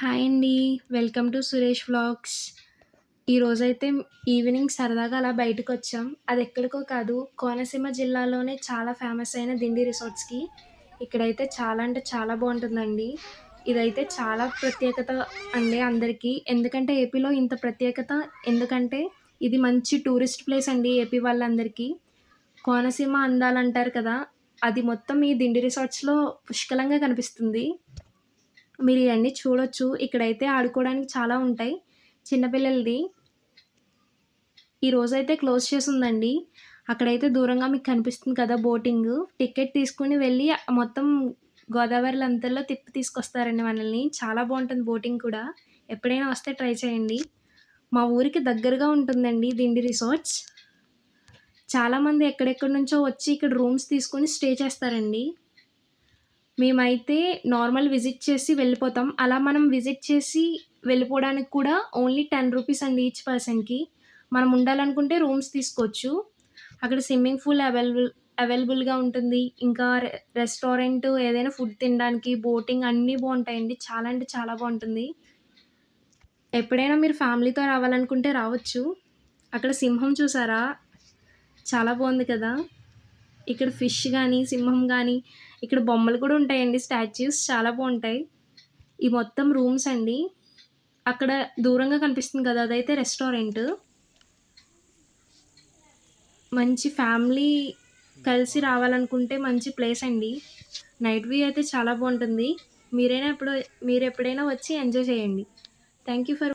Hi అండి. Welcome to Suresh vlogs. ఈరోజైతే evening సరదాగా అలా బయటకు వచ్చాం అది ఎక్కడికో కాదు కోనసీమ జిల్లాలోనే చాలా ఫేమస్ అయిన దిండి రిసార్ట్స్కి. ఇక్కడైతే చాలా అంటే చాలా బాగుంటుందండి. ఇదైతే చాలా ప్రత్యేకత అండి అందరికీ. ఎందుకంటే ఏపీలో ఇంత ప్రత్యేకత ఎందుకంటే ఇది మంచి టూరిస్ట్ ప్లేస్ అండి ఏపీ వాళ్ళందరికీ. కోనసీమ అందాలు అంటారు కదా అది మొత్తం ఈ దిండి రిసార్ట్స్లో పుష్కలంగా కనిపిస్తుంది. మీరు ఇవన్నీ చూడొచ్చు. ఇక్కడైతే ఆడుకోవడానికి చాలా ఉంటాయి. చిన్నపిల్లలది ఈ రోజైతే క్లోజ్ చేసి ఉందండి అక్కడైతే దూరంగా మీకు కనిపిస్తుంది కదా బోటింగ్. టికెట్ తీసుకుని వెళ్ళి మొత్తం గోదావరి లంతల్లో తిప్పి తీసుకొస్తారండి మనల్ని. చాలా బాగుంటుంది బోటింగ్ కూడా. ఎప్పుడైనా వస్తే ట్రై చేయండి. మా ఊరికి దగ్గరగా ఉంటుందండి దిండి రిసార్ట్స్. చాలామంది ఎక్కడెక్కడి నుంచో వచ్చి ఇక్కడ రూమ్స్ తీసుకొని స్టే చేస్తారండి. మేమైతే నార్మల్ విజిట్ చేసి వెళ్ళిపోతాం. అలా మనం విజిట్ చేసి వెళ్ళిపోవడానికి కూడా ఓన్లీ టెన్ రూపీస్ అండి ఈచ్ పర్సన్కి. మనం ఉండాలనుకుంటే రూమ్స్ తీసుకోవచ్చు. అక్కడ స్విమ్మింగ్ పూల్ అవైలబుల్ అవైలబుల్గా ఉంటుంది. ఇంకా రె రెస్టారెంట్ ఏదైనా ఫుడ్ తినడానికి బోటింగ్ అన్నీ బాగుంటాయండి. చాలా అంటే చాలా బాగుంటుంది. ఎప్పుడైనా మీరు ఫ్యామిలీతో రావాలనుకుంటే రావచ్చు. అక్కడ సింహం చూసారా? చాలా బాగుంది కదా. ఇక్కడ ఫిష్ కానీ సింహం కానీ ఇక్కడ బొమ్మలు కూడా ఉంటాయండి. స్టాచ్యూస్ చాలా బాగుంటాయి. ఈ మొత్తం రూమ్స్ అండి. అక్కడ దూరంగా కనిపిస్తుంది కదా అదైతే రెస్టారెంట్. మంచి ఫ్యామిలీ కలిసి రావాలనుకుంటే మంచి ప్లేస్ అండి. నైట్ వ్యూ అయితే చాలా బాగుంటుంది. మీరైనా ఎప్పుడు మీరు ఎప్పుడైనా వచ్చి ఎంజాయ్ చేయండి. Thank you for